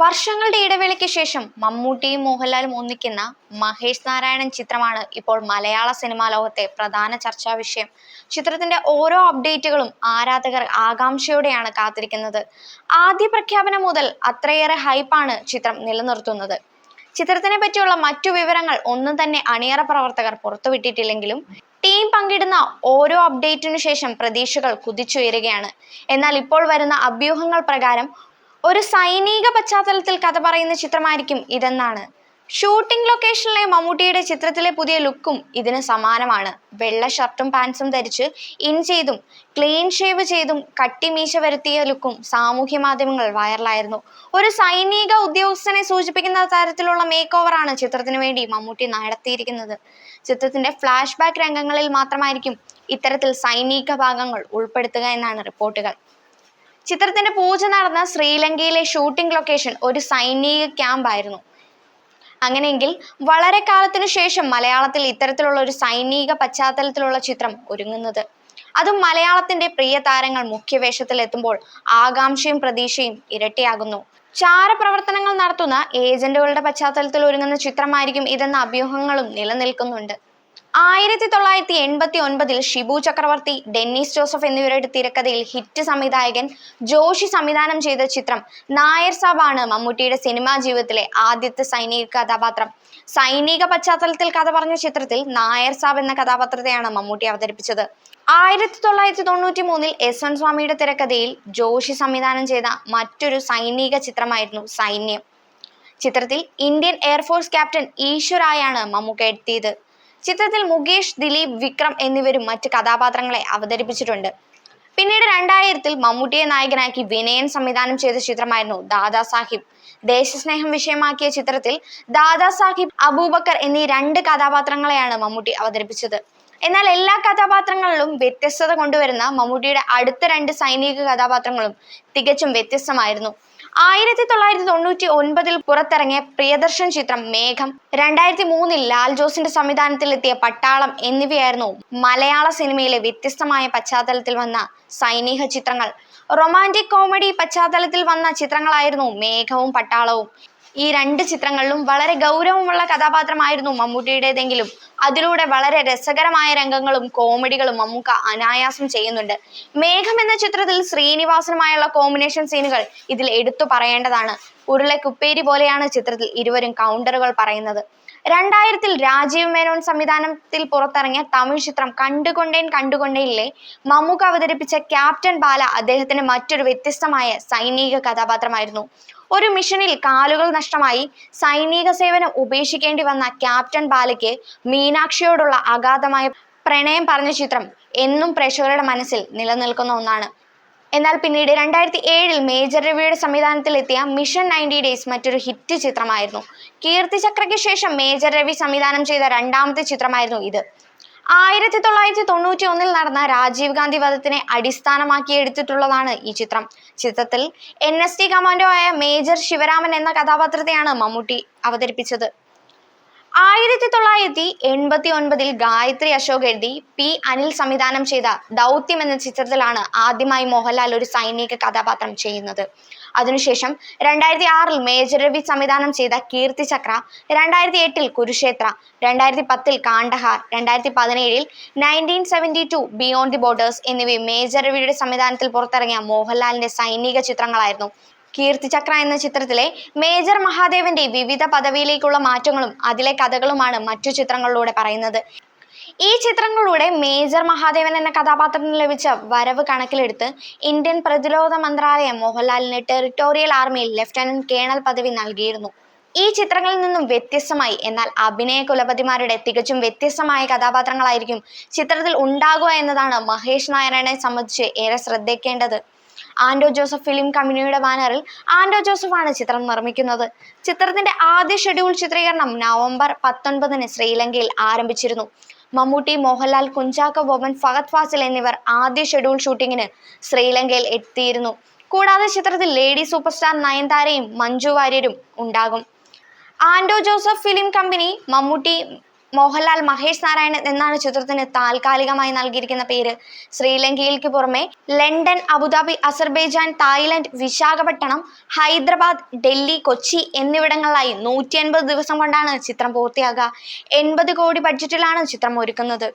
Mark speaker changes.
Speaker 1: വർഷങ്ങളുടെ ഇടവേളയ്ക്ക് ശേഷം മമ്മൂട്ടിയും മോഹൻലാലും ഒന്നിക്കുന്ന മഹേഷ് നാരായണൻ ചിത്രമാണ് ഇപ്പോൾ മലയാള സിനിമാ ലോകത്തെ പ്രധാന ചർച്ചാ വിഷയം. ചിത്രത്തിന്റെ ഓരോ അപ്ഡേറ്റുകളും ആരാധകർ ആകാംക്ഷയോടെയാണ് കാത്തിരിക്കുന്നത്. ആദ്യ പ്രഖ്യാപനം മുതൽ അത്രയേറെ ഹൈപ്പാണ് ചിത്രം നിലനിർത്തുന്നത്. ചിത്രത്തിനെ പറ്റിയുള്ള മറ്റു വിവരങ്ങൾ ഒന്നും തന്നെ അണിയറ പ്രവർത്തകർ പുറത്തുവിട്ടിട്ടില്ലെങ്കിലും ടീം പങ്കിടുന്ന ഓരോ അപ്ഡേറ്റിനു ശേഷം പ്രതീക്ഷകൾ കുതിച്ചുയരുകയാണ്. എന്നാൽ ഇപ്പോൾ വരുന്ന അഭ്യൂഹങ്ങൾ പ്രകാരം ഒരു സൈനിക പശ്ചാത്തലത്തിൽ കഥ പറയുന്ന ചിത്രമായിരിക്കും ഇതെന്നാണ്. ഷൂട്ടിംഗ് ലൊക്കേഷനിലെ മമ്മൂട്ടിയുടെ ചിത്രത്തിലെ പുതിയ ലുക്കും ഇതിന് സമാനമാണ്. വെള്ള ഷർട്ടും പാൻസും ധരിച്ച് ഇൻ ചെയ്തും ക്ലീൻ ഷേവ് ചെയ്തും കട്ടിമീശ വരുത്തിയ ലുക്കും സാമൂഹ്യ മാധ്യമങ്ങൾ വൈറലായിരുന്നു. ഒരു സൈനിക ഉദ്യോഗസ്ഥനെ സൂചിപ്പിക്കുന്ന തരത്തിലുള്ള മേക്ക് ഓവറാണ് ചിത്രത്തിന് വേണ്ടി മമ്മൂട്ടി നടത്തിയിരിക്കുന്നത്. ചിത്രത്തിന്റെ ഫ്ലാഷ് ബാക്ക് രംഗങ്ങളിൽ മാത്രമായിരിക്കും ഇത്തരത്തിൽ സൈനിക ഭാഗങ്ങൾ ഉൾപ്പെടുത്തുക എന്നാണ് റിപ്പോർട്ടുകൾ. ചിത്രത്തിന്റെ പൂജ നടന്ന ശ്രീലങ്കയിലെ ഷൂട്ടിംഗ് ലൊക്കേഷൻ ഒരു സൈനിക ക്യാമ്പായിരുന്നു അങ്ങനെയെങ്കിൽ വളരെ കാലത്തിനു ശേഷം മലയാളത്തിൽ ഇത്തരത്തിലുള്ള ഒരു സൈനിക പശ്ചാത്തലത്തിലുള്ള ചിത്രം ഒരുങ്ങുന്നത്. അതും മലയാളത്തിന്റെ പ്രിയ താരങ്ങൾ മുഖ്യവേഷത്തിൽ എത്തുമ്പോൾ ആകാംക്ഷയും പ്രതീക്ഷയും ഇരട്ടിയാകുന്നു. ചാരപ്രവർത്തനങ്ങൾ നടത്തുന്ന ഏജന്റുകളുടെ പശ്ചാത്തലത്തിൽ ഒരുങ്ങുന്ന ചിത്രമായിരിക്കും ഇതെന്ന അഭ്യൂഹങ്ങളും നിലനിൽക്കുന്നുണ്ട്. ആയിരത്തി തൊള്ളായിരത്തി എൺപത്തി ഒൻപതിൽ ഷിബു ചക്രവർത്തി ഡെന്നിസ് ജോസഫ് എന്നിവരുടെ തിരക്കഥയിൽ ഹിറ്റ് സംവിധായകൻ ജോഷി സംവിധാനം ചെയ്ത ചിത്രം നായർ സാബാണ് മമ്മൂട്ടിയുടെ സിനിമാ ജീവിതത്തിലെ ആദ്യത്തെ സൈനിക കഥാപാത്രം. സൈനിക പശ്ചാത്തലത്തിൽ കഥ പറഞ്ഞ ചിത്രത്തിൽ നായർ സാബ് എന്ന കഥാപാത്രത്തെയാണ് മമ്മൂട്ടി അവതരിപ്പിച്ചത്. ആയിരത്തി തൊള്ളായിരത്തി തൊണ്ണൂറ്റി മൂന്നിൽ എസ് എൻ സ്വാമിയുടെ തിരക്കഥയിൽ ജോഷി സംവിധാനം ചെയ്ത മറ്റൊരു സൈനിക ചിത്രമായിരുന്നു സൈന്യം. ചിത്രത്തിൽ ഇന്ത്യൻ എയർഫോഴ്സ് ക്യാപ്റ്റൻ ഈശ്വരായാണ് മമ്മൂക്ക എത്തിയത്. ചിത്രത്തിൽ മുകേഷ് ദിലീപ് വിക്രം എന്നിവരും മറ്റ് കഥാപാത്രങ്ങളെ അവതരിപ്പിച്ചിട്ടുണ്ട്. പിന്നീട് രണ്ടായിരത്തിൽ മമ്മൂട്ടിയെ നായകനാക്കി വിനയൻ സംവിധാനം ചെയ്ത ചിത്രമായിരുന്നു ദാദാസാഹിബ്. ദേശസ്നേഹം വിഷയമാക്കിയ ചിത്രത്തിൽ ദാദാസാഹിബ് അബൂബക്കർ എന്നീ രണ്ട് കഥാപാത്രങ്ങളെയാണ് മമ്മൂട്ടി അവതരിപ്പിച്ചത്. എന്നാൽ എല്ലാ കഥാപാത്രങ്ങളിലും വ്യത്യസ്തത കൊണ്ടുവരുന്ന മമ്മൂട്ടിയുടെ അടുത്ത രണ്ട് സൈനിക കഥാപാത്രങ്ങളും തികച്ചും വ്യത്യസ്തമായിരുന്നു. ആയിരത്തി തൊള്ളായിരത്തി തൊണ്ണൂറ്റി ഒൻപതിൽ പുറത്തിറങ്ങിയ പ്രിയദർശൻ ചിത്രം മേഘം. രണ്ടായിരത്തി മൂന്നിൽ ലാൽ ജോസിന്റെ സംവിധാനത്തിലെത്തിയ പട്ടാളം എന്നിവയായിരുന്നു മലയാള സിനിമയിലെ വ്യത്യസ്തമായ പശ്ചാത്തലത്തിൽ വന്ന സൈനിക ചിത്രങ്ങൾ. റൊമാന്റിക് കോമഡി പശ്ചാത്തലത്തിൽ വന്ന ചിത്രങ്ങളായിരുന്നു മേഘവും പട്ടാളവും. ഈ രണ്ട് ചിത്രങ്ങളിലും വളരെ ഗൗരവമുള്ള കഥാപാത്രമായിരുന്നു മമ്മൂട്ടിയുടേതെങ്കിലും. അതിലൂടെ വളരെ രസകരമായ രംഗങ്ങളും കോമഡികളും മമ്മൂക്ക അനായാസം ചെയ്യുന്നുണ്ട്. മേഘം എന്ന ചിത്രത്തിൽ ശ്രീനിവാസനുമായുള്ള കോമ്പിനേഷൻ സീനുകൾ ഇതിൽ എടുത്തു പറയേണ്ടതാണ്. ഉരുളക്കുപ്പേരി പോലെയാണ് ചിത്രത്തിൽ ഇരുവരും കൗണ്ടറുകൾ പറയുന്നത്. രണ്ടായിരത്തിൽ രാജീവ് മേനോൻ സംവിധാനത്തിൽ പുറത്തിറങ്ങിയ തമിഴ് ചിത്രം കണ്ടുകൊണ്ടേൻ കണ്ടുകൊണ്ടേനിലെ മമ്മൂക്ക അവതരിപ്പിച്ച ക്യാപ്റ്റൻ ബാല അദ്ദേഹത്തിന്റെ മറ്റൊരു വ്യത്യസ്തമായ സൈനിക കഥാപാത്രമായിരുന്നു. ഒരു മിഷനിൽ കാലുകൾ നഷ്ടമായി സൈനിക സേവനം ഉപേക്ഷിക്കേണ്ടി വന്ന ക്യാപ്റ്റൻ ബാലയ്ക്ക് മീനാക്ഷിയോടുള്ള അഗാധമായ പ്രണയം പറഞ്ഞ ചിത്രം എന്നും പ്രേക്ഷകരുടെ മനസ്സിൽ നിലനിൽക്കുന്ന ഒന്നാണ്. എന്നാൽ പിന്നീട് രണ്ടായിരത്തി ഏഴിൽ മേജർ രവിയുടെ സംവിധാനത്തിലെത്തിയ മിഷൻ നയന്റി ഡേയ്സ് മറ്റൊരു ഹിറ്റ് ചിത്രമായിരുന്നു. കീർത്തി ചക്രയ്ക്ക് ശേഷം മേജർ രവി സംവിധാനം ചെയ്ത രണ്ടാമത്തെ ചിത്രമായിരുന്നു ഇത്. ആയിരത്തി തൊള്ളായിരത്തി തൊണ്ണൂറ്റി ഒന്നിൽ നടന്ന രാജീവ് ഗാന്ധി വധത്തിനെ അടിസ്ഥാനമാക്കി എടുത്തിട്ടുള്ളതാണ് ഈ ചിത്രം. ചിത്രത്തിൽ എൻ എസ് ടി കമാൻഡോ ആയ മേജർ ശിവരാമൻ എന്ന കഥാപാത്രത്തെയാണ് മമ്മൂട്ടി അവതരിപ്പിച്ചത്. ആയിരത്തി തൊള്ളായിരത്തി എൺപത്തി ഒൻപതിൽ ഗായത്രി അശോക് എഴുതി പി അനിൽ സംവിധാനം ചെയ്ത ദൗത്യം എന്ന ചിത്രത്തിലാണ് ആദ്യമായി മോഹൻലാൽ ഒരു സൈനിക കഥാപാത്രം ചെയ്യുന്നത്. അതിനുശേഷം രണ്ടായിരത്തി ആറിൽ മേജർ രവി സംവിധാനം ചെയ്ത കീർത്തി ചക്ര രണ്ടായിരത്തി എട്ടിൽ കുരുക്ഷേത്ര രണ്ടായിരത്തി പത്തിൽ കാണ്ഡഹാർ രണ്ടായിരത്തി പതിനേഴിൽ nineteen seventy two beyond the borders എന്നിവയും മേജർ രവിയുടെ സംവിധാനത്തിൽ പുറത്തിറങ്ങിയ മോഹൻലാലിന്റെ സൈനിക ചിത്രങ്ങളായിരുന്നു കീർത്തി ചക്ര എന്ന ചിത്രത്തിലെ മേജർ മഹാദേവന്റെ വിവിധ പദവിയിലേക്കുള്ള മാറ്റങ്ങളും അതിലെ കഥകളുമാണ് മറ്റു ചിത്രങ്ങളിലൂടെ പറയുന്നത്. ഈ ചിത്രങ്ങളിലൂടെ മേജർ മഹാദേവൻ എന്ന കഥാപാത്രത്തിന് ലഭിച്ച വരവ് കണക്കിലെടുത്ത് ഇന്ത്യൻ പ്രതിരോധ മന്ത്രാലയം മോഹൻലാലിന് ടെറിട്ടോറിയൽ ആർമിയിൽ ലഫ്റ്റനന്റ് കേണൽ പദവി നൽകിയിരുന്നു. ഈ ചിത്രങ്ങളിൽ നിന്നും വ്യത്യസ്തമായി എന്നാൽ അഭിനയ കുലപതിമാരുടെ തികച്ചും വ്യത്യസ്തമായ കഥാപാത്രങ്ങളായിരിക്കും ചിത്രത്തിൽ ഉണ്ടാകുക എന്നതാണ് മഹേഷ് നായരനെ സംബന്ധിച്ച് ഏറെ ശ്രദ്ധിക്കേണ്ടത്. ആൻഡോ ജോസഫ് ഫിലിം കമ്പനിയുടെ ബാനറിൽ ആൻഡോ ജോസഫാണ് ചിത്രം നിർമ്മിക്കുന്നത്. ചിത്രത്തിന്റെ ആദ്യ ഷെഡ്യൂൾ ചിത്രീകരണം നവംബർ പത്തൊൻപതിന് ശ്രീലങ്കയിൽ ആരംഭിച്ചിരുന്നു. മമ്മൂട്ടി മോഹൻലാൽ കുഞ്ചാക്കോ ബോബൻ ഫഹദ് ഫാസിൽ എന്നിവർ ആദ്യ ഷെഡ്യൂൾ ഷൂട്ടിങ്ങിന് ശ്രീലങ്കയിൽ എത്തിയിരുന്നു. കൂടാതെ ചിത്രത്തിൽ ലേഡി സൂപ്പർ സ്റ്റാർ നയൻതാരയും മഞ്ജു വാര്യരും ഉണ്ടാകും. ആൻഡോ ജോസഫ് ഫിലിം കമ്പനി മമ്മൂട്ടി മോഹൻലാൽ മഹേഷ് നാരായണൻ എന്നാണ് ചിത്രത്തിന് താൽക്കാലികമായി നൽകിയിരിക്കുന്ന പേര്. ശ്രീലങ്കയിലേക്ക് പുറമെ London Abu Dhabi Azerbaijan Thailand Visakhapatnam Hyderabad Delhi Kochi എന്നിവിടങ്ങളിലായി നൂറ്റി ദിവസം കൊണ്ടാണ് ചിത്രം പൂർത്തിയാകുക. എൺപത് കോടി ബഡ്ജറ്റിലാണ് ചിത്രം ഒരുക്കുന്നത്.